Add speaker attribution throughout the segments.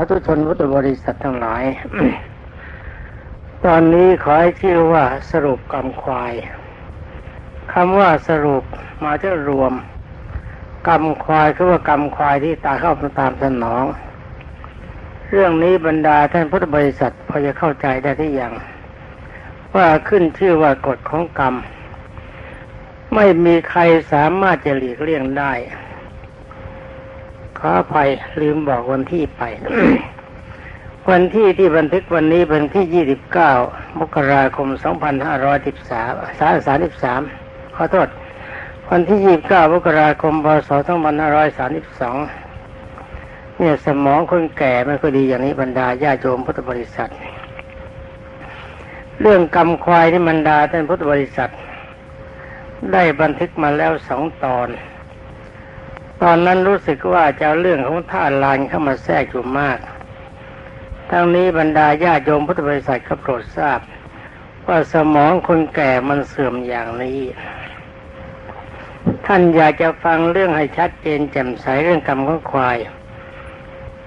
Speaker 1: าธุชนพุทธบริษัททั้งหลาย ตอนนี้ขอให้ชื่อว่าสรุปกรรมควายคำว่าสรุปมาจะรวมกรรมควายคือว่ากรรมควายที่ตาเข้าตามสนอง เรื่องนี้บรรดาท่านพุทธบริษัทพอจะเข้าใจได้ที่อย่าง ว่าขึ้นชื่อว่ากฎของกรรม ไม่มีใครสามารถจะหลีกเลี่ยงได้ ขออภัยลืมบอกวันที่ไป วันที่ที่บันทึกวันนี้เป็นที่ 29 มกราคม 2513 33 ขอโทษ วันที่ 29 มกราคม พศ 2532 เนี่ยสมองคนแก่ไม่ค่อยดีอย่างนี้บรรดาญาโยมพุทธบริษัท เรื่องกรรมควายที่บรรดาท่านพุทธบริษัท ได้บันทึกมาแล้วสองตอน ตอนนั้นรู้สึกว่าจะเอาเรื่องของท่าลานเข้ามาแทรกอยู่มาก ทั้งนี้บรรดาญาโยมพุทธบริษัทก็โปรดทราบ ว่าสมองคนแก่มันเสื่อมอย่างนี้ ท่านอยากจะฟังเรื่องให้ชัดเจนแจ่มใสเรื่องกรรมของควาย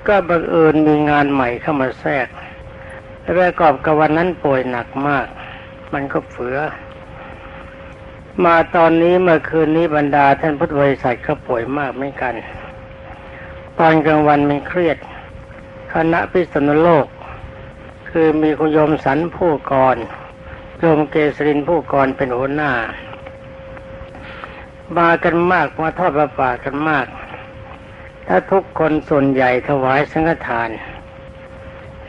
Speaker 1: ก็บังเอิญมีงานใหม่เข้ามาแทรกและประกอบกับวันนั้นป่วยหนักมาก มันก็เฟือ มาตอนนี้เมื่อคืนนี้บรรดาท่านพุทธบริษัทก็ป่วยมากเหมือนกัน ตอนกลางวันมันเครียด คณะพิษณุโลก คือมีคุณโยมสันผู้กรโยมเกษรินผู้กรเป็นหัวหน้า มากันมากมาทอดประป่ากันมาก ถ้าทุกคนส่วนใหญ่ถวายสังฆทาน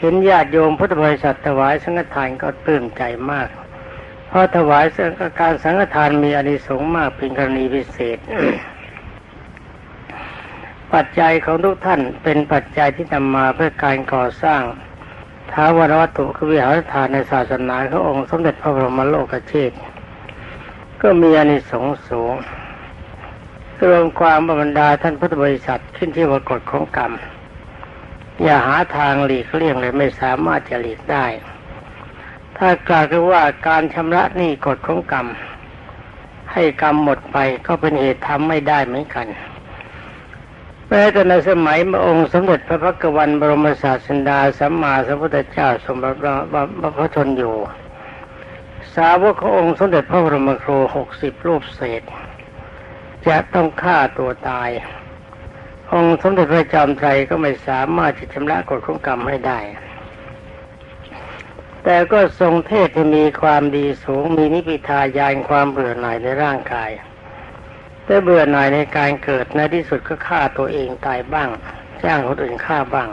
Speaker 1: เห็นญาติโยมพุทธบริษัทถวายสังฆทานก็ปลื้มใจมาก เพราะถวายสังฆการสังฆทานมีอนิสงส์มากเป็นกรณีพิเศษ ปัจจัยของทุกท่านเป็นปัจจัยที่นำมาเพื่อการก่อสร้างท้าวรวัตถุคือวิหารฐานในศาสนาขององค์สมเด็จพระบรมโลกเชษก็มีอนิสงส์สูงรวมความบรรดาท่านพุทธบริษัทขึ้นที่ว่ากฎของกรรม อย่าหาทางหลีกเลี่ยงเลยไม่สามารถจะหลีกได้ ถ้ากล่าวคือว่าการชำระหนี้กฎของกรรม ให้กรรมหมดไปก็เป็นเหตุทำไม่ได้เหมือนกันแม้แต่ในสมัยพระองค์สมเด็จพระพักวันบรมศาสดาสัมมาสัมพุทธเจ้าสมบัติพระชนอยู่ สาวกขององค์สมเด็จพระบรมครูหกสิบรูปเศษ จะต้องฆ่าตัวตาย องค์สมเด็จพระจอมไตรก็ไม่สามารถจะชำระกฎของกรรมให้ได้ แต่ก็ทรงเทศที่มีความดีสูงมีนิพิทายานความเบื่อหน่ายในร่างกาย แต่เบื่อหน่ายในการเกิดในที่สุดก็ฆ่าตัวเองตายบ้าง จ้างคนอื่นฆ่าบ้าง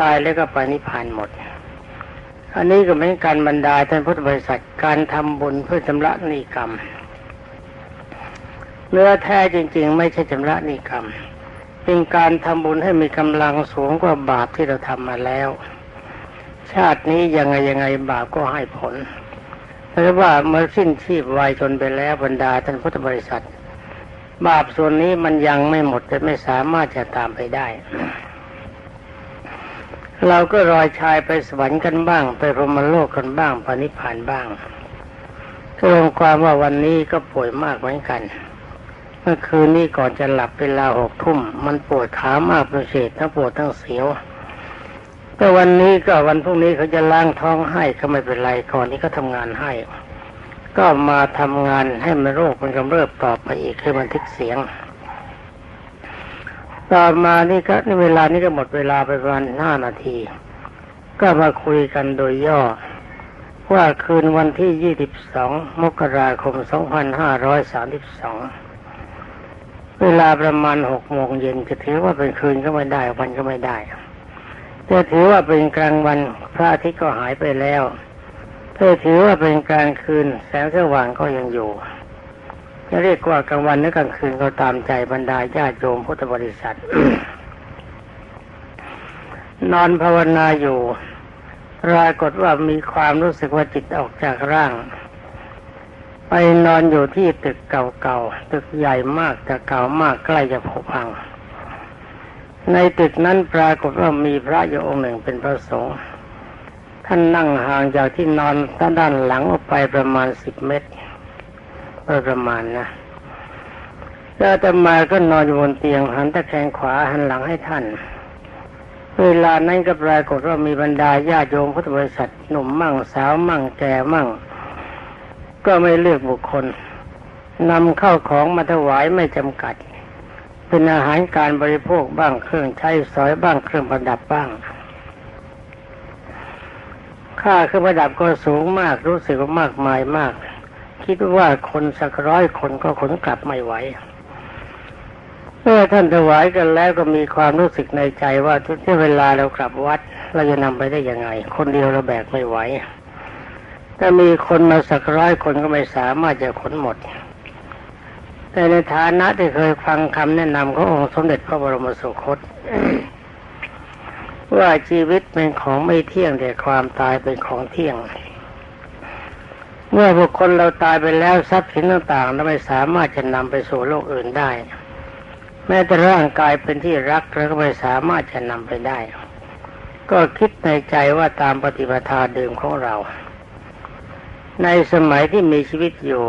Speaker 1: ตายแล้วก็ไปนิพพานหมด อันนี้ก็เป็นการบรรดาท่านพุทธบริษัทการทำบุญเพื่อชำระนิกรรมเนื้อแท้จริง ๆ ไม่ใช่ชำระนิกรรม เป็นการทำบุญให้มีกำลังสูงกว่าบาปที่เราทำมาแล้ว ชาตินี้ยังไงยังไงบาปก็ให้ผลเพราะว่าเมื่อสิ้นชีพวายชนไปแล้วบรรดาท่านพุทธบริษัท บาปส่วนนี้มันยังไม่หมดจะไม่สามารถจะตามไปได้ เราก็รอยชายไปสวรรค์กันบ้าง ไปพรหมโลกกันบ้างปณิพานบ้างก็รวมความว่าวันนี้ก็ป่วยมากเหมือนกัน เมื่อคืนนี้ก่อนจะหลับเวลาหกทุ่ม มันปวดขามากป็นเศษทั้งปวดทั้งเสียว แต่วันนี้ก็วันพรุ่งนี้เขาจะล้างท้องให้ก็ไม่เป็นไรก่อนที่เขาทำงานให้ ก็มาทำงานให้มันโรคมันกำเริบต่อไปอีกคือบันทึกเสียง ต่อมานี่ก็ในเวลานี้ก็หมดเวลาไปประมาณห้านาที ก็มาคุยกันโดยย่อ ว่าคืนวันที่ยี่สิบสองมกราคมสองพันห้าร้อยสามสิบสองเวลาประมาณหกโมงเย็นจะถือว่าเป็นคืนก็ไม่ได้วันก็ไม่ได้ จะถือว่าเป็นกลางวันพระอาทิตย์ก็หายไปแล้วถ้าถือว่าเป็นกลางคืนแสงสว่างก็ยังอยู่ จะเรียกว่ากลางวันหรือกลางคืนก็ตามใจบรรดาญาติโยมพุทธบริษัท นอนภาวนาอยู่ปรากฏว่ามีความรู้สึกว่าจิตออกจากร่าง ไปนอนอยู่ที่ตึกเก่าๆ ตึกใหญ่มากแต่เก่ามากใกล้จะผุพัง ในตึกนั้นปรากฏว่ามีพระอยู่องค์หนึ่งเป็นพระสงฆ์ท่านนั่งห่างจากที่นอนด้านหลังออกไปประมาณสิบเมตรประมาณนะแล้วอาตมาก็นอนอยู่บนเตียงหันตะแคงขวาหันหลังให้ท่าน เวลานั้นก็ปรากฏว่ามีบรรดาญาโยมพุทธบริษัทหนุ่มมั่งสาวมั่งแก่มั่ง ก็ไม่เลือกบุคคลนำเข้าของมาถวายไม่จำกัด เป็นอาหารการบริโภคบ้างเครื่องใช้สอยบ้างเครื่องประดับบ้าง ค่าเครื่องประดับก็สูงมากรู้สึกว่ามากมายมาก คิดว่าคนสักร้อยคนก็ขนกลับไม่ไหวเมื่อท่านถวายกันแล้วก็มีความรู้สึกในใจว่าทุกเวลาเรากลับวัด เราจะนำไปได้ยังไง คนเดียวเราแบกไม่ไหวถ้ามีคนมาสักร้อยคนก็ไม่สามารถจะขนหมด แต่ในฐานะที่เคยฟังคำแนะนำขององค์สมเด็จพระบรมสุคตว่าชีวิตเป็นของไม่เที่ยงแต่ความตายเป็นของเที่ยง เมื่อบุคคลเราตายไปแล้วทรัพย์สินต่างๆเราไม่สามารถจะนำไปสู่โลกอื่นได้ แม้แต่ร่างกายเป็นที่รักเราก็ไม่สามารถจะนำไปได้ ก็คิดในใจว่าตามปฏิปทาเดิมของเรา ในสมัยที่มีชีวิตอยู่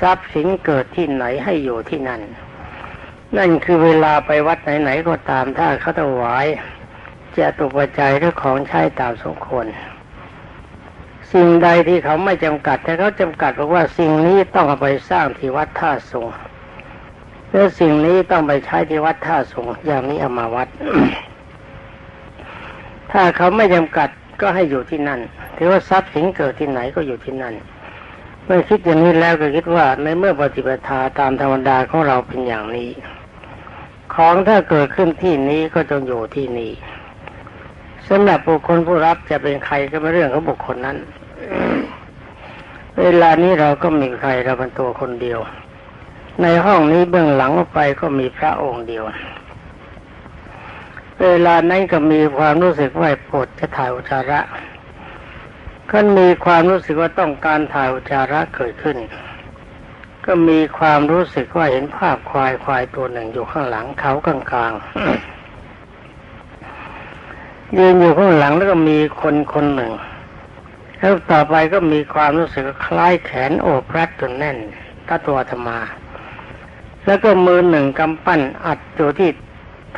Speaker 1: ทรัพย์สินเกิดที่ไหนให้อยู่ที่นั่น นั่นคือเวลาไปวัดไหนๆก็ตามถ้าเขาถวายจะตุปัจจัยหรือของใช้ตามสมควรสิ่งใดที่เขาไม่จำกัดแต่เขาจำกัดบอกว่าสิ่งนี้ต้องเอาไปสร้างที่วัดท่าสงและสิ่งนี้ต้องไปใช้ที่วัดท่าสงอย่างนี้เอามาวัด ถ้าเขาไม่จำกัดก็ให้อยู่ที่นั่นถือว่าทรัพย์สินเกิดที่ไหนก็อยู่ที่นั่น เมื่อคิดอย่างนี้แล้วก็คิดว่าในเมื่อปฏิปทาตามธรรมดาของเราเป็นอย่างนี้ ของถ้าเกิดขึ้นที่นี้ก็จงอยู่ที่นี่สำหรับบุคคลผู้รับจะเป็นใครก็ไม่เรื่องของบุคคลนั้น เวลานี้เราก็มีใครเราเป็นตัวคนเดียว ในห้องนี้เบื้องหลังออกไปก็มีพระองค์เดียว เวลานั้นก็มีความรู้สึกว่าปวดจะถ่ายอุจจาระ ก็มีความรู้สึกว่าต้องการถ่ายอุจจาระเกิดขึ้น ก็มีความรู้สึกว่าเห็นภาพควายควายตัวหนึ่งอยู่ข้างหลังเขากลางๆยืนอยู่ข้างหลังแล้วก็มีคนคนหนึ่ง แล้วต่อไปก็มีความรู้สึกคล้ายแขนโอบรัดจนแน่นตัตัวธรรมา แล้วก็มือหนึ่งกำปั้นอัดอยู่ที่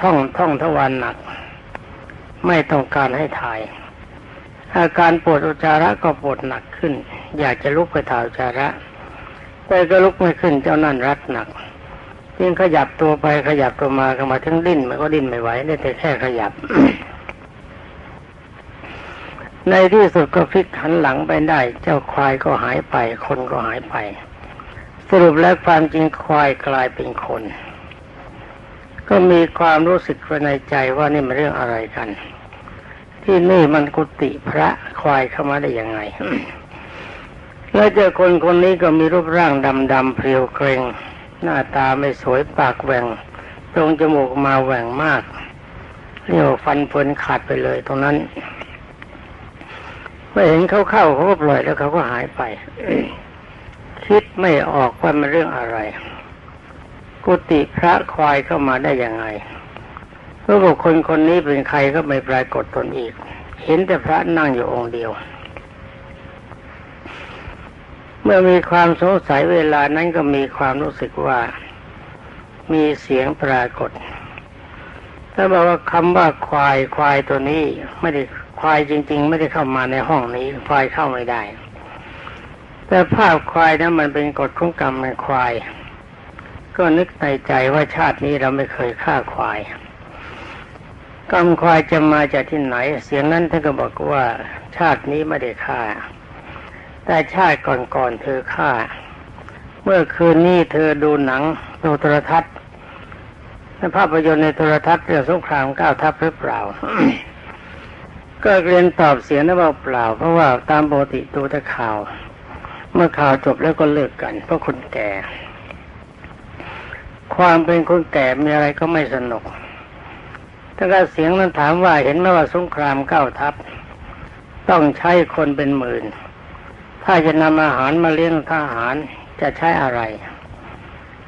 Speaker 1: ท่องท่องทวารหนัก ไม่ต้องการให้ถ่าย อาการปวดอุจจาระก็ปวดหนักขึ้น อยากจะลุกไปถ่ายอุจจาระแต่ก็ลุกไม่ขึ้นเจ้านั่นรัดหนักยิ่งขยับตัวไปขยับตัวมาก็มาทั้งดิ้นมันก็ดิ้นไม่ไหวได้แต่แค่ขยับ ในที่สุดก็พลิกหันหลังไปได้ เจ้าควายก็หายไป คนก็หายไป สรุปแล้วความจริงควายกลายเป็นคน ก็มีความรู้สึกในใจว่านี่มันเรื่องอะไรกัน ที่นี่มันกุฏิพระควายเข้ามาได้ยังไง แล้วเจอคนคนนี้ก็มีรูปร่างดำดำเพรียวเกรงหน้าตาไม่สวยปากแหว่งตรงจมูกมาแหว่งมากเรียกว่าฟันเฟินขาดไปเลยตรงนั้นเมื่อเห็นเขาเข้าเขาก็ปล่อยแล้วเขาก็หายไปคิดไม่ออกว่ามันเรื่องอะไร กุฏิพระควายเข้ามาได้ยังไง เพราะคนคนนี้เป็นใครก็ไม่ปรากฏตนอีก เห็นแต่พระนั่งอยู่องค์เดียว เมื่อมีความสงสัยเวลานั้นก็มีความรู้สึกว่า มีเสียงปรากฏถ้าบอกว่าคำว่าควายควายตัวนี้ไม่ได้ควายจริง ๆ ไม่ได้เข้ามาในห้องนี้ควายเข้าไม่ได้ แต่ภาพควายนั้นมันเป็นกฎของกรรมในควาย ก็นึกในใจว่าชาตินี้เราไม่เคยฆ่าควาย กรรมควายจะมาจากที่ไหน เสียงนั้นท่านก็บอกว่า ชาตินี้ไม่ได้ฆ่า แต่ชาติก่อนๆเธอฆ่า เมื่อคืนนี้เธอดูหนังดูโทรทัศน์ในภาพยนตร์ในโทรทัศน์เรื่องสงครามก้าวทัพหรือเปล่า ก็เรียนตอบเสียงนะว่าเปล่า เพราะว่าตามปกติดูแต่ข่าว เมื่อข่าวจบแล้วก็เลิกกัน เพราะคนแก่ ความเป็นคนแก่มีอะไรก็ไม่สนุก ถ้าเสียงนั้นถามว่าเห็นไหมว่าสงครามเก้าทัพ ต้องใช้คนเป็นหมื่น ถ้าจะนำอาหารมาเลี้ยงทหารจะใช้อะไร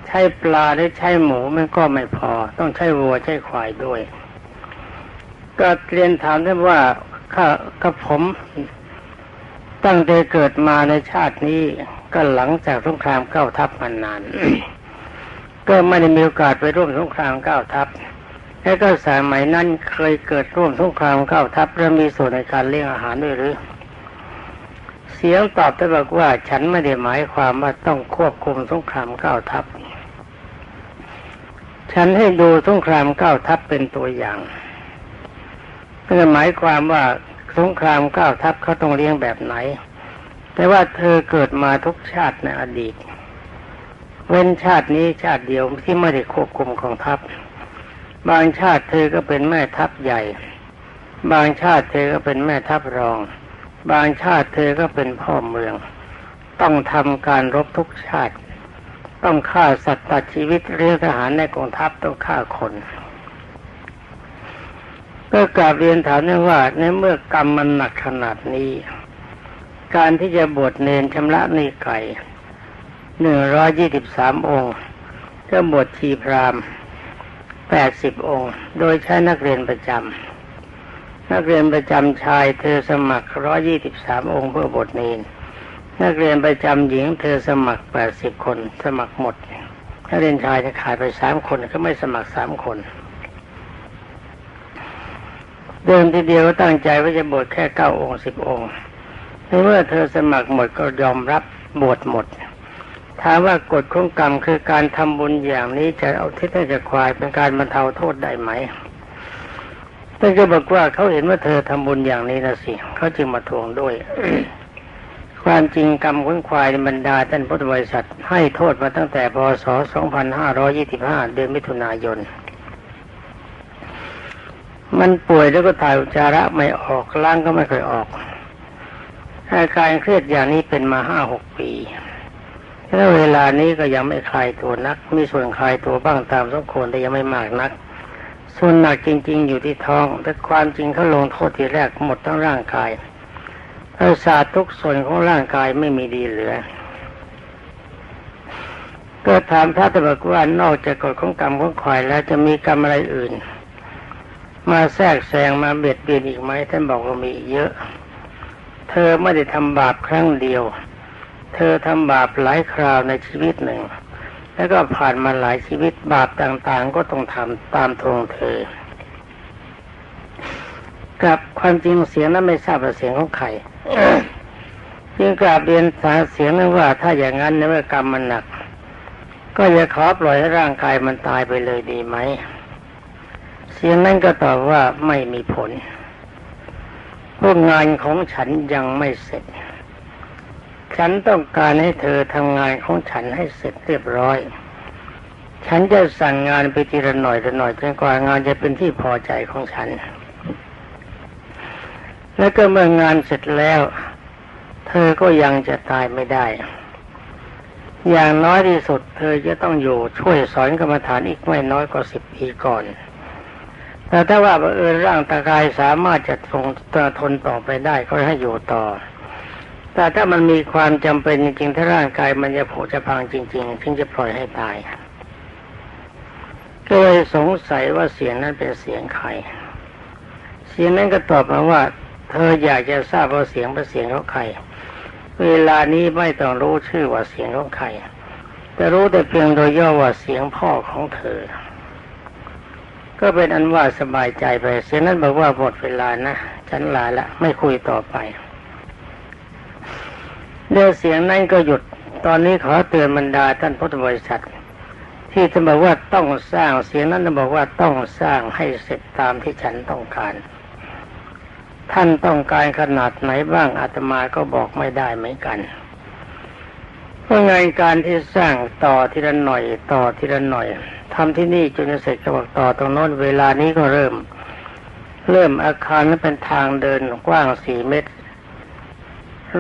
Speaker 1: ใช้ปลาหรือใช้หมูมันก็ไม่พอ ต้องใช้วัวใช้ควายด้วย ก็เรียนถามท่านว่าข้ากับผมตั้งแต่เกิดมาในชาตินี้ก็หลังจากสงครามเก้าทัพมานาน ก็ไม่ได้มีโอกาสไปร่วมสงครามเก้าทัพ แล้วก็สามัยนั้นเคยเกิดร่วมสงครามเข้าทัพและมีส่วนในการเลี้ยงอาหารด้วยหรือ เสียงตอบได้บอกว่าฉันไม่ได้หมายความว่าต้องควบคุมสงครามเก้าทัพ ฉันให้ดูสงครามเก้าทัพเป็นตัวอย่างไม่ได้หมายความว่าสงครามเก้าทัพเขาต้องเลี้ยงแบบไหน แต่ว่าเธอเกิดมาทุกชาติในอดีต เว้นชาตินี้ชาติเดียวที่ไม่ได้ควบคุมกองทัพ บางชาติเธอก็เป็นแม่ทัพใหญ่ บางชาติเธอก็เป็นแม่ทัพรอง บางชาติเธอก็เป็นพ่อเมือง ต้องทำการรบทุกชาติ ต้องฆ่าสัตว์ตัดชีวิตเรียกทหารในกองทัพต้องฆ่าคนก็กราบเรียนถามนี่ว่าในเมื่อกรรมมันหนักขนาดนี้ การที่จะบวชเนนชำระนีไก่หนึ่งร้อยยี่สิบสามองค์ ก็บวชชีพราม แปดสิบองค์ โดยใช้นักเรียนประจำนักเรียนประจำชายเธอสมัครร้อยี่สิบสามองค์เพื่อบทเนนนักเรียนประจำหญิงเธอสมัครแปดสิบคน สมัครหมดนักเรียนชายจะขาดไปสามคนก็ไม่สมัครสามคนเดิมทีเดียวก็ตั้งใจว่าจะบวชแค่เก้าองค์สิบองค์ในเมื่อเธอสมัครหมดก็ยอมรับบวชหมด ถามว่ากฎของกรรมคือการทำบุญอย่างนี้จะเอาทิศให้จะควายเป็นการบรรเทาโทษได้ไหมท่านก็บอกว่าเขาเห็นว่าเธอทำบุญอย่างนี้นะสิเขาจึงมาทวงด้วย ความจริงกรรมของควายบรรดาท่านพุทธบริษัทให้โทษมาตั้งแต่พศ 2525 เดือนมิถุนายน มันป่วยแล้วก็ถ่ายอุจจาระไม่ออกล้างก็ไม่เคยออกอาการเครียดอย่างนี้เป็นมาห้าหกปี แล้วเวลานี้ก็ยังไม่คลายตัวนัก มีส่วนคลายตัวบ้างตามสมควรแต่ยังไม่มากนัก ส่วนหนักจริง ๆ อยู่ที่ท้อง แต่ความจริงเขาลงโทษทีแรกหมดทั้งร่างกายประสาททุกส่วนของร่างกายไม่มีดีเหลือ ก็ถามพระตบกว่านอกจากกฎของกรรมของควายแล้วจะมีกรรมอะไรอื่น มาแทรกแซงมาเบียดเบียนอีกไหมท่านบอกว่ามีเยอะ เธอไม่ได้ทำบาปครั้งเดียว เธอทำบาปหลายคราวในชีวิตหนึ่ง แล้วก็ผ่านมาหลายชีวิตบาปต่างๆ ก็ต้องทำตามทงเธอ กับความจริงเสียงนั้นไม่ทราบว่าเสียงของใครจึงกราบเรียนสาเสียงนั้นว่าถ้าอย่างนั้นในเมื่อกรรมมันหนัก ก็อย่าขอปล่อยให้ร่างกายมันตายไปเลยดีไหม เสียงนั้นก็ตอบว่าไม่มีผลพวกงานของฉันยังไม่เสร็จ ฉันต้องการให้เธอทำงานของฉันให้เสร็จเรียบร้อย ฉันจะสั่งงานไปทีละหน่อยละหน่อยจนกว่างานจะเป็นที่พอใจของฉัน แล้วก็เมื่องานเสร็จแล้ว เธอก็ยังจะตายไม่ได้ อย่างน้อยที่สุด เธอจะต้องอยู่ช่วยสอนกรรมฐานอีกไม่น้อยกว่าสิบปีก่อนแต่ถ้าว่าบังเอิญร่างตากายสามารถจะทนทนต่อไปได้ก็ให้อยู่ต่อ แต่ถ้ามันมีความจำเป็นจริงๆ ถ้าร่างกายมันจะผุจะพังจริงๆถึงจะปล่อยให้ตายก็เลยสงสัยว่าเสียงนั้นเป็นเสียงใคร เสียงนั้นก็ตอบมาว่า เธออยากจะทราบว่าเสียงเป็นเสียงของใคร เวลานี้ไม่ต้องรู้ชื่อว่าเสียงของใคร แต่รู้แต่เพียงโดยย่อว่าเสียงพ่อของเธอ ก็เป็นอันว่าสบายใจไป เสียงนั้นบอกว่าหมดเวลานะ ฉันลาละไม่คุยต่อไป เดี๋ยวเสียงนั้นก็หยุด ตอนนี้ขอเตือนบรรดาท่านพุทธบริษัท ที่จะบอกว่าต้องสร้างเสียงนั้นบอกว่าต้องสร้างให้เสร็จตามที่ฉันต้องการ ท่านต้องการขนาดไหนบ้างอาตมาก็บอกไม่ได้เหมือนกันเพราะงานการที่สร้างต่อทีละหน่อยต่อทีละหน่อยทำที่นี่จนจะเสร็จก็บอกต่อตรงโน้นเวลานี้ก็เริ่ม เริ่มอาคารนั้นเป็นทางเดินกว้างสี่เมตร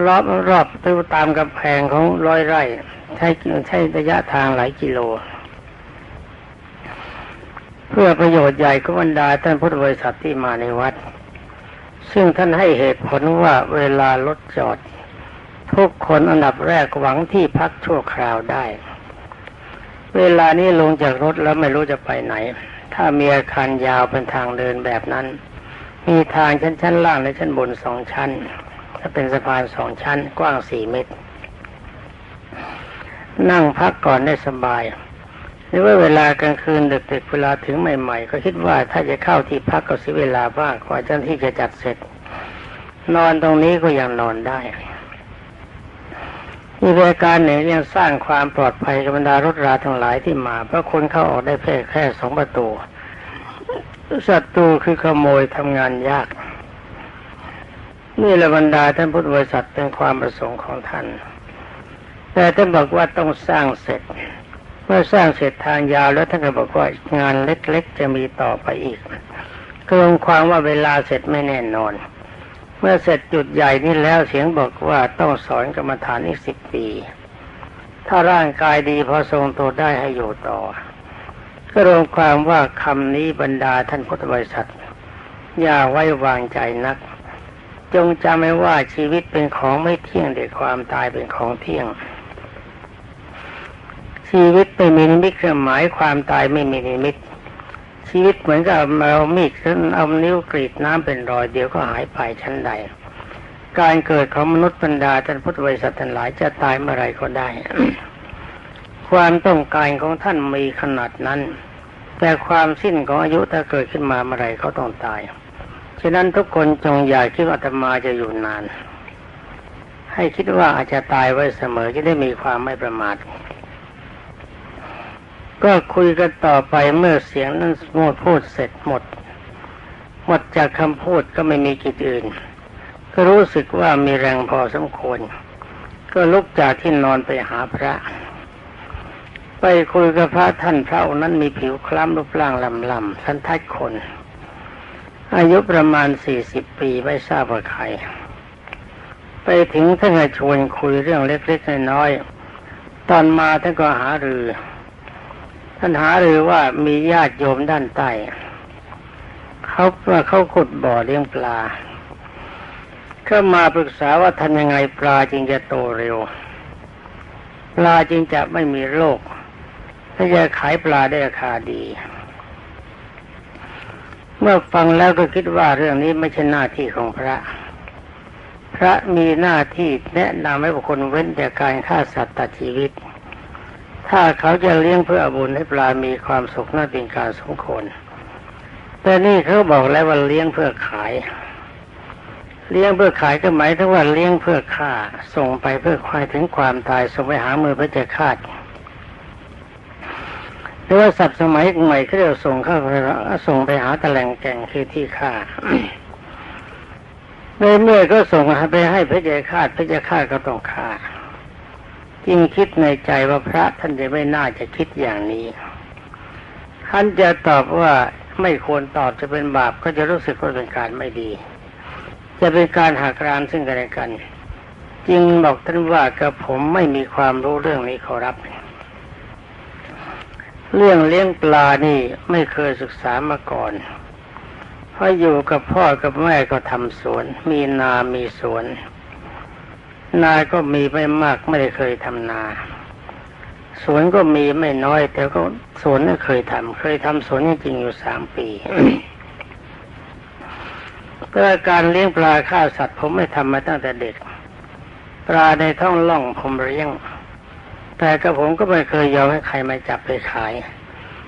Speaker 1: รอบรอบตู้ตามกำแพงของร้อยไร่ ใช้ใช้ระยะทางหลายกิโล เพื่อประโยชน์ใหญ่ของบรรดาท่านพุทธบริษัทที่มาในวัด ซึ่งท่านให้เหตุผลว่าเวลารถจอด ทุกคนอันดับแรกหวังที่พักชั่วคราวได้ เวลานี้ลงจากรถแล้วไม่รู้จะไปไหน ถ้ามีอาคารยาวเป็นทางเดินแบบนั้น มีทางชั้นชั้นล่างและชั้นบนสองชั้น เป็นสะพานสองชั้นกว้างสี่เมตร นั่งพักก่อนได้สบายหรือว่าเวลากลางคืนดึกๆเวลาถึงใหม่ๆ ก็คิดว่าถ้าจะเข้าที่พักก็เสียเวลาบ้างกว่าเจ้าที่จะจัดเสร็จ นอนตรงนี้ก็ยังนอนได้มีรายการหนึ่งยังสร้างความปลอดภัยกับบรรดารถราทั้งหลายที่มา เพราะคนเข้าออกได้แค่แค่สองประตูศัตรูคือขโมยทำงานยาก นี่แหละบรรดาท่านพุทธบริษัทเป็นความประสงค์ของท่าน แต่ท่านบอกว่าต้องสร้างเสร็จ เมื่อสร้างเสร็จทางยาวแล้วท่านก็บอกว่างานเล็กๆ จะมีต่อไปอีกก็รวมความว่าเวลาเสร็จไม่แน่นอน เมื่อเสร็จจุดใหญ่นี้แล้วเสียงบอกว่าต้องสอนกรรมฐานอีกสิบปี ถ้าร่างกายดีพอทรงตัวได้ให้อยู่ต่อ ก็รวมความว่าคำนี้บรรดาท่านพุทธบริษัทอย่าไว้วางใจนัก จงจำไว้ว่าชีวิตเป็นของไม่เที่ยงแต่ความตายเป็นของเที่ยง ชีวิตไม่มีนิมิตเครื่องหมายความตายไม่มีนิมิต ชีวิตเหมือนกับเอามีดเอานิ้วกรีดน้ำเป็นรอยเดียวก็หายไปชั้นใด การเกิดของมนุษย์บรรดาท่านพุทธบริษัททั้งหลายจะตายเมื่อไรก็ได้ ความต้องการของท่านมีขนาดนั้น แต่ความสิ้นของอายุถ้าเกิดขึ้นมาเมื่อไรเขาต้องตาย ฉะนั้นทุกคนจงอย่าคิดว่าธรรมาจะอยู่นาน ให้คิดว่าอาจจะตายไว้เสมอจะได้มีความไม่ประมาท ก็คุยกันต่อไปเมื่อเสียงนั้นโมดพูดเสร็จหมด หมดจากคำพูดก็ไม่มีกิจอื่น ก็รู้สึกว่ามีแรงพอสมควร ก็ลุกจากที่นอนไปหาพระ ไปคุยกับพระท่านพระนั้นมีผิวคล้ำรูปร่างลำลำสันทัดคน อายุประมาณสี่สิบปีไม่ทราบว่าใคร ไปถึงท่านก็ชวนคุยเรื่องเล็กๆน้อยๆตอนมาท่านก็หารือ ท่านหารือว่ามีญาติโยมด้านใต้เขาว่าเขาขุดบ่อเลี้ยงปลาก็มาปรึกษาว่าทำยังไงปลาจึงจะโตเร็ว ปลาจึงจะไม่มีโรคถ้าจะขายปลาได้ราคาดี มื่อฟังแล้วก็คิดว่าเรื่องนี้ไม่ใช่หน้าที่ของพระ พระมีหน้าที่แนะนำให้บุคคลเว้นจากการฆ่าสัตว์ตัดชีวิต ถ้าเขาจะเลี้ยงเพื่อบุญให้ปลามีความสุขน่าเป็นการสมควรแต่นี่เขาบอกแล้วว่าเลี้ยงเพื่อขาย เลี้ยงเพื่อขายก็หมายถึงว่าเลี้ยงเพื่อฆ่า ส่งไปเพื่อควายถึงความตายส่งไปหามือพระเจ้าคาด หรือว่าสัตว์สมัยใหม่เขาเรียกส่งเข้าไปส่งไปหาตะแหลงแก่งคือที่ฆ่าในเมื่อก็ส่งไปให้พระเจ้าคาพระเจ้าคาก็ต้องฆ่ายิ่งคิดในใจว่าพระท่านจะไม่น่าจะคิดอย่างนี้ท่านจะตอบว่าไม่ควรตอบจะเป็นบาปก็จะรู้สึกว่าเป็นการไม่ดี จะเป็นการหักรานซึ่งกันและกัน จึงบอกท่านว่ากับผมไม่มีความรู้เรื่องนี้ขอรับ เรื่องเลี้ยงปลานี่ไม่เคยศึกษามาก่อนเพราะอยู่กับพ่อกับแม่ก็ทำสวน มีนามีสวน นาก็มีไม่มากไม่ได้เคยทำนาสวนก็มีไม่น้อย แต่ก็สวนไม่เคยทำเคยทำสวนจริงๆอยู่สามปีก็การเลี้ยงปลาฆ่าสัตว์ผมไม่ทำมาตั้งแต่เด็ก ปลาในท้องล่องผมเลี้ยง แต่กระผมก็ไม่เคยยอมให้ใครมาจับไปขาย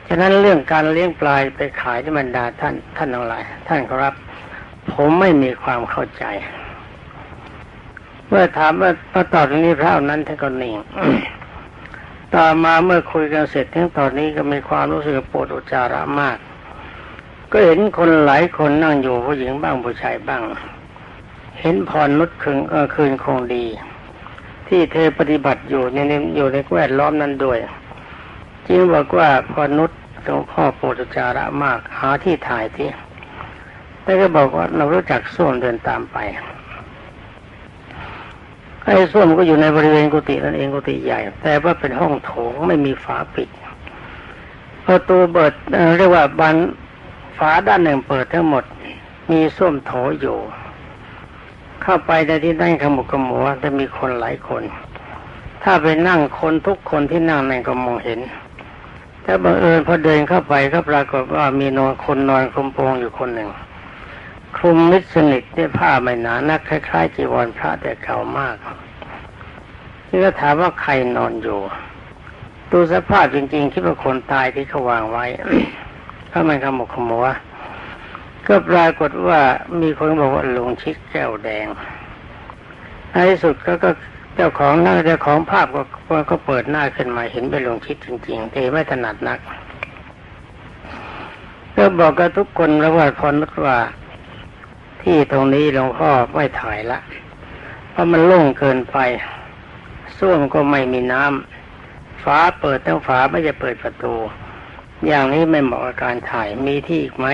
Speaker 1: ฉะนั้นเรื่องการเลี้ยงปลายไปขายที่บรรดาท่านท่านทั้งหลายท่านครับ ผมไม่มีความเข้าใจ เมื่อถามว่าพอตอบตรงนี้พระนั้นท่านก็นิ่งต่อมาเมื่อคุยกันเสร็จทั้งตอนนี้ก็มีความรู้สึกปวดอุจจาระมาก ก็เห็นคนหลายคนนั่งอยู่ผู้หญิงบ้างผู้ชายบ้าง เห็นพรนุชคืนคืนคงดี ที่เธอปฏิบัติอยู่ในอยู่ในแวดล้อมนั้นด้วยจึงบอกว่าพรนุชหลวงพ่อปวดอุจาระมากหาที่ถ่ายที่แต่ก็บอกว่าเรารู้จักส้วมเดินตามไปไอ้ส้วมก็อยู่ในบริเวณกุฏินั่นเองกุฏิใหญ่ แต่ว่าเป็นห้องโถงไม่มีฝาปิดประตูเปิดเรียกว่าบานฝาด้านหนึ่งเปิดทั้งหมด มีส้วมโถอยู่ เข้าไปในที่นั่งขมุกขมัวจะมีคนหลายคน ถ้าไปนั่งคนทุกคนที่นั่งในก็มองเห็นถ้าบังเอิญพอเดินเข้าไปก็ปรากฏว่ามีนอนคนนอนคลุมโปงอยู่คนหนึ่ง คลุมมิดสนิทด้วยผ้าไม่หนานักคล้ายๆจีวรพระแต่เก่ามากนี่ก็ถามว่าใครนอนอยู่ ดูสภาพจริงๆคิดว่าคนตายที่เขาวางไว้ ถ้ามันขมกขมัว ก็ปรากฏว่ามีคนบอกว่าลงชิดแก้วแดงในที่สุดก็ก็เจ้าของนั่งเจ้าของภาพก็ก็เปิดหน้าขึ้นมาเห็นเป็นลงชิดจริงๆแต่ไม่ถนัดนัก ก็บอกกับทุกคนแล้วว่าพรนึกว่า ที่ตรงนี้หลวงพ่อไม่ถ่ายละ เพราะมันโล่งเกินไปส้วมก็ไม่มีน้ำฝาเปิดทั้งฝาไม่จะเปิดประตู อย่างนี้ไม่เหมาะกับการถ่ายมีที่อีกไหม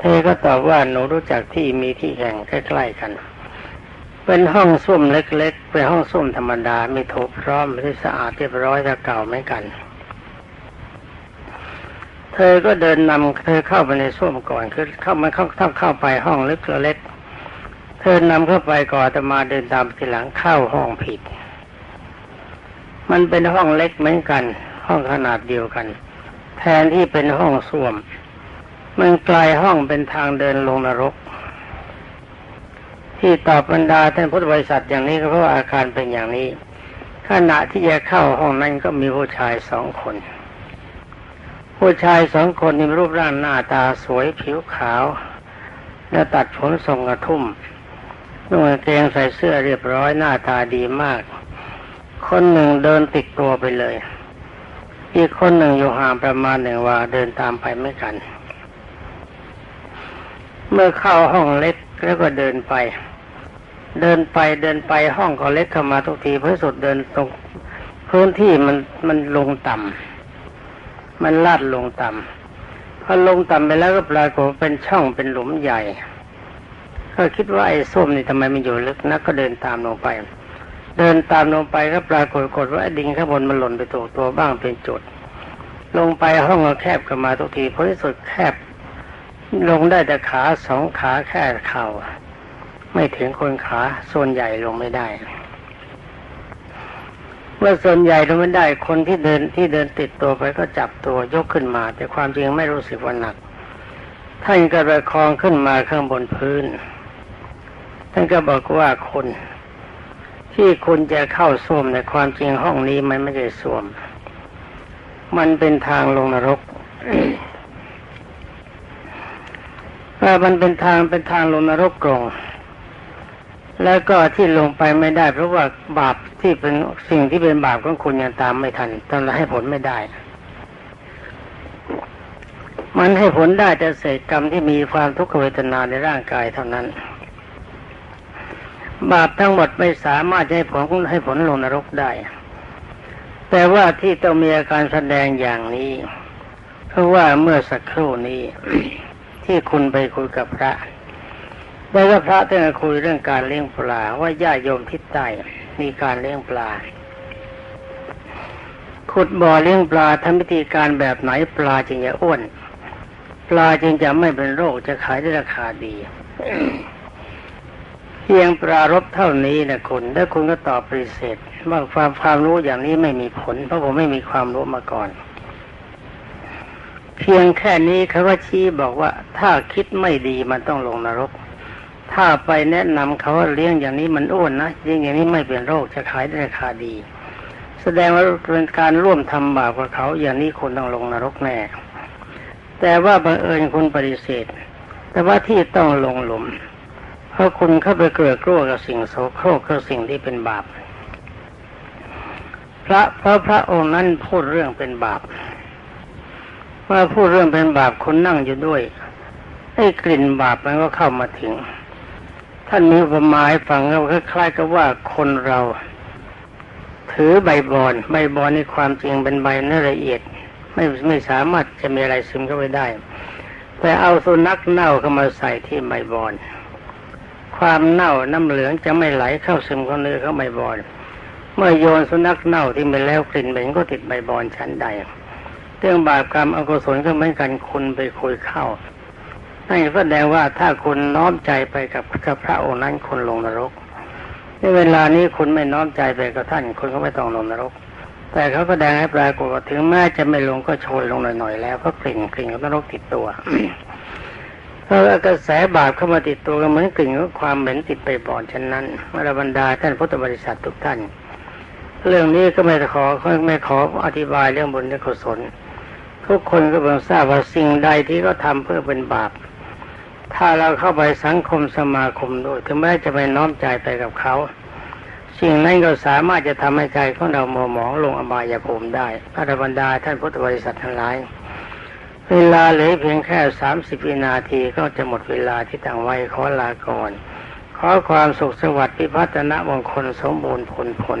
Speaker 1: เธอก็ตอบว่าหนูรู้จักที่มีที่แห่งใกล้ๆกัน เป็นห้องส้วมเล็กๆ เป็นห้องส้วมธรรมดาไม่ถูกพร้อมไม่สะอาดเรียบร้อยถ้าเก่าไม่กัน เธอก็เดินนำเธอเข้าไปในส้วมก่อนคือเข้ามาเข้าเข้าเข้าไปห้องเล็กๆเธอนำเข้าไปก่อนแต่มาเดินตามทีหลังเข้าห้องผิด มันเป็นห้องเล็กเหมือนกัน ห้องขนาดเดียวกัน แทนที่เป็นห้องส้วม มันกลายห้องเป็นทางเดินลงนรก ที่ตอบบรรดาท่านพุทธบริษัทอย่างนี้ก็เพราะอาการเป็นอย่างนี้ขณะที่จะเข้าห้องนั้นก็มีผู้ชายสองคน ผู้ชายสองคนมีรูปร่างหน้าตาสวยผิวขาว แล้วตัดผมทรงกระทุ่มนุ่งกางเกงใส่เสื้อเรียบร้อยหน้าตาดีมาก คนหนึ่งเดินติดตัวไปเลย อีกคนหนึ่งอยู่ห่างประมาณหนึ่งว่าเดินตามไปไม่กัน เมื่อเข้าห้องเล็กแล้วก็เดินไป เดินไปเดินไปห้องก็เล็กเข้ามาทุกทีเพื่อสุดเดินตรงพื้นที่มันมันลงต่ำมันลาดลงต่ำพอลงต่ำไปแล้วก็ปรากฏเป็นช่องเป็นหลุมใหญ่ ก็คิดว่าไอ้ส้มนี่ทำไมมันอยู่ลึกนักก็เดินตามลงไป เดินตามลงไปก็ปรากฏกฏว่าดินข้างบนมันหล่นไปตกตัวบ้างเป็นจุด ลงไปห้องก็แคบกันมาทุกทีเพราะที่สุดแคบ ลงได้แต่ขาสองขาแค่เข่าไม่ถึงคนขาส่วนใหญ่ลงไม่ได้เมื่อส่วนใหญ่ลงไม่ได้คนที่เดินที่เดินติดตัวไปก็จับตัวยกขึ้นมา แต่ความจริงไม่รู้สึกว่าหนักท่านก็ประคองขึ้นมาข้างบนพื้นท่านก็บอกว่าคนที่คุณจะเข้าส้วมในความจริงห้องนี้มันไม่ใช่ส้วม มันเป็นทางลงนรก ว่ามันเป็นทางเป็นทางลงนรกกรงแล้วก็ที่ลงไปไม่ได้ เพราะว่าบาปที่เป็นสิ่งที่เป็นบาปของคุณยังตามไม่ทันทำให้ผลไม่ได้ มันให้ผลได้แต่เศษกรรมที่มีความทุกขเวทนาในร่างกายเท่านั้น บาปทั้งหมดไม่สามารถให้ผลให้ผลลงนรกได้ แต่ว่าที่ต้องมีอาการแสดงอย่างนี้ เพราะว่าเมื่อสักครู่นี้ ที่คุณไปคุยกับพระแล้วก็พระท่านคุยเรื่องการเลี้ยงปลาว่าญาติโยมทิศใต้มีการเลี้ยงปลา ขุดบ่อเลี้ยงปลาทำพิธีการแบบไหนปลาจึงจะอ้วน ปลาจึงจะไม่เป็นโรคจะขายได้ราคาดีเพียงปรารบเท่านี้นะคุณแล้วคุณก็ตอบปฏิเสธว่าความความรู้อย่างนี้ไม่มีผล เพราะผมไม่มีความรู้มาก่อน เพียงแค่นี้เขาก็ชี้บอกว่า ถ้าคิดไม่ดีมันต้องลงนรก ถ้าไปแนะนำเขาว่าเลี้ยงอย่างนี้มันอ้วนนะเลี้ยงอย่างนี้ไม่เป็นโรคจะขายได้ราคาดี แสดงว่าเป็นการร่วมทำบาปกับเขาอย่างนี้คนต้องลงนรกแน่ แต่ว่าบังเอิญคุณปฏิเสธ แต่ว่าที่ต้องลงหลุมเพราะคุณเข้าไปเกลือกลัวกับสิ่งโสโครกกับสิ่งที่เป็นบาปพระเพราะพระองค์นั้นพูดเรื่องเป็นบาป ว่าพูดเรื่องเป็นบาปคนนั่งอยู่ด้วยไอ้กลิ่นบาปมันก็เข้ามาถึง ท่านมีประมาให้ฟังก็คล้ายๆกับว่าคนเรา ถือใบบอน ใบบอนในความจริงเป็นใบเนื้อละเอียด ไม่ไม่สามารถจะมีอะไรซึมเข้าไปได้ แต่เอาสุนัขเน่าเข้ามาใส่ที่ใบบอน ความเน่าน้ำเหลืองจะไม่ไหลเข้าซึมเข้าเนื้อเข้าใบบอน เมื่อโยนสุนัขเน่าที่ไปแล้วกลิ่นเหม็นก็ติดใบบอนชั้นใด เรื่องบาปกรรมอกุศลก็เหมือนกันคุณไปคุยเข้านั่นแสดงว่าถ้าคุณน้อมใจไปกับกับพระองค์นั้นคุณลงนรกในเวลานี้คุณไม่น้อมใจไปกับท่านคุณก็ไม่ต้องลงนรก แต่เขาแสดงให้ปรากฏว่าถึงแม้จะไม่ลงก็โชยลงหน่อยๆแล้วเพราะกลิ่นกลิ่นของนรกติดตัวเพราะกระแสบาปเข้ามาติดตัวก็เหมือนกลิ่นของความเหม็นติดไปบ่อนฉะนั้นมรบรรดาท่านพุทธบริษัททุกท่าน เรื่องนี้ก็ไม่ขอไม่ขออธิบายเรื่องบุญและกุศล ทุกคนก็เพิ่งทราบว่าสิ่งใดที่เขาทำเพื่อเป็นบาป ถ้าเราเข้าไปสังคมสมาคมด้วยถึงแม้จะไปน้อมใจไปกับเขาสิ่งนั้นก็สามารถจะทำให้ใจของเราหมัวหมองลงอบายภูมิได้ พระบรรดาท่านพุทธบริษัททั้งหลาย เวลาเหลือเพียงแค่สามสิบวินาทีก็จะหมดเวลาที่ตั้งไว้ขอลาก่อน ขอความสุขสวัสดิ์พิพัฒนมงคลสมบูรณ์ผลผล